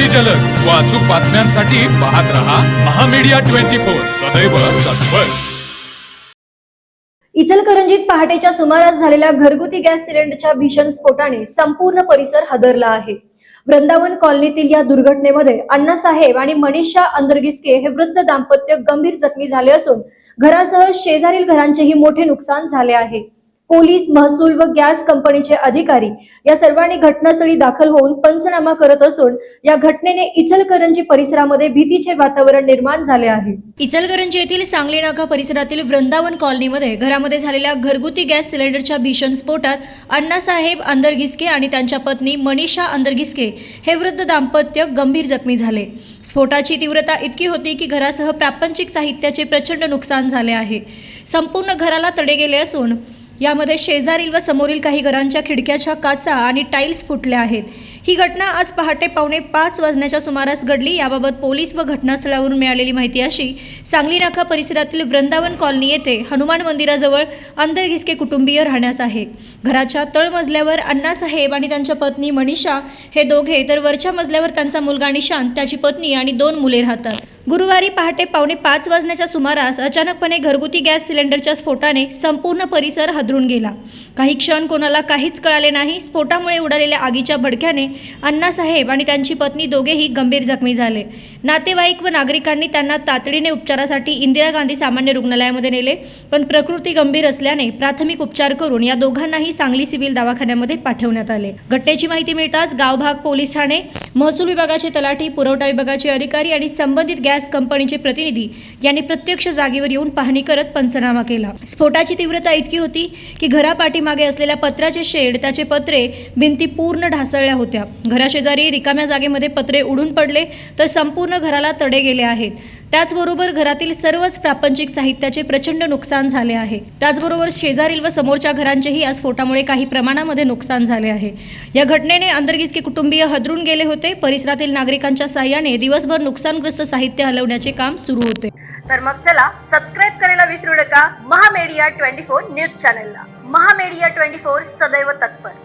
अगदी जलद. व अचूक बातम्यांसाठी पाहत रहा महामीडिया ट्वेंटी फोर. सदैव तत्पर. इचलकरंजीत पहाटेच्या सुमारास झालेल्या घरगुती गॅस सिलेंडरच्या भीषण स्फोटाने संपूर्ण परिसर हादरला आहे. वृंदावन कॉलनीतील या दुर्घटनेमध्ये अण्णासाहेब आणि मनीषा अंदरगिसके हे वृद्ध दाम्पत्य गंभीर जखमी झाले असून घरासह शेजारील घरांचेही मोठे नुकसान झाले आहे. पोलीस महसूल व गॅस कंपनीचे अधिकारी या सर्वांनी घटनास्थळी दाखल होऊन पंचनामा करत असून या घटनेने इचलकरंजी परिसरामध्ये भीतीचे वातावरण निर्माण झाले आहे. इचलकरंजी येथील सांगली नाका परिसरातील वृंदावन कॉलनीमध्ये घरामध्ये झालेल्या घरगुती गॅस सिलेंडरच्या भीषण स्फोटात अण्णासाहेब अंदरगिसके आणि त्यांच्या पत्नी मनीषा अंदरगिस्के हे वृद्ध दाम्पत्य गंभीर जखमी झाले. स्फोटाची तीव्रता इतकी होती की घरासह प्रापंचिक साहित्याचे प्रचंड नुकसान झाले आहे. संपूर्ण घराला तडे गेले असून यामध्ये शेजारील व समोरील काही घरांच्या खिडक्याच्या काचा आणि टाईल्स फुटल्या आहेत. ही घटना आज पहाटे पावणे पाच वाजण्याच्या सुमारास घडली. याबाबत पोलीस व घटनास्थळावरून मिळालेली माहिती अशी सांगली नाका परिसरातील वृंदावन कॉलनी येथे हनुमान मंदिराजवळ अंदरघिसके कुटुंबीय राहण्यास आहे. घराच्या तळमजल्यावर अण्णासाहेब आणि त्यांच्या पत्नी मनीषा हे दोघे तर वरच्या मजल्यावर त्यांचा मुलगा निशांत त्याची पत्नी आणि दोन मुले राहतात. गुरुवारी पहाटे पावणे पाच वाजण्याच्या सुमारास अचानकपणे घरगुती गॅस सिलेंडरच्या स्फोटाने संपूर्ण परिसर हादरून गेला. काही क्षण कोणाला काहीच कळाले नाही. स्फोटामुळे उडालेल्या आगीच्या भडक्याने अण्णासाहेब आणि त्यांची पत्नी दोघेही गंभीर जखमी झाले. नातेवाईक व नागरिकांनी त्यांना तातडीने उपचारासाठी इंदिरा गांधी सामान्य रुग्णालयामध्ये नेले पण प्रकृती गंभीर असल्याने प्राथमिक उपचार करून या दोघांनाही सांगली सिव्हिल दवाखान्यामध्ये पाठवण्यात आले. घटनेची माहिती मिळताच गावभाग पोलीस ठाणे महसूल विभागाचे तलाठी पुरवठा विभागाचे अधिकारी आणि संबंधित गॅस कंपनीचे प्रतिनिधी यांनी प्रत्यक्ष जागेवर येऊन पाहणी करत पंचनामा केला. स्फोटाची तीव्रता इतकी होती की घरापाठीमागे असलेल्या पत्राचे शेड त्याचे पत्रे भिंती पूर्ण ढासळल्या होत्या. घराशेजारी रिकाम्या जागेमध्ये पत्रे उडून पडले तर संपूर्ण घराला तडे गेले आहेत. त्याचबरोबर घरातील सर्वच प्रापंचिक साहित्याचे प्रचंड नुकसान झाले आहे. त्याचबरोबर शेजारील व समोरच्या घरांचेही या स्फोटामुळे काही प्रमाणामध्ये नुकसान झाले आहे. या घटनेने अंतर्गिसके कुटुंबीय हदरून गेले होते. परिसरातील नागरिकांच्या सहाय्याने दिवसभर नुकसानग्रस्त साहित्य साहित्य हलवण्याचे काम सुरू होते. तर मग चला सबस्क्राईब करायला विसरू नका. महामेडिया ट्वेंटी फोर न्यूज चॅनलला. महामेडिया ट्वेंटी फोर सदैव तत्पर.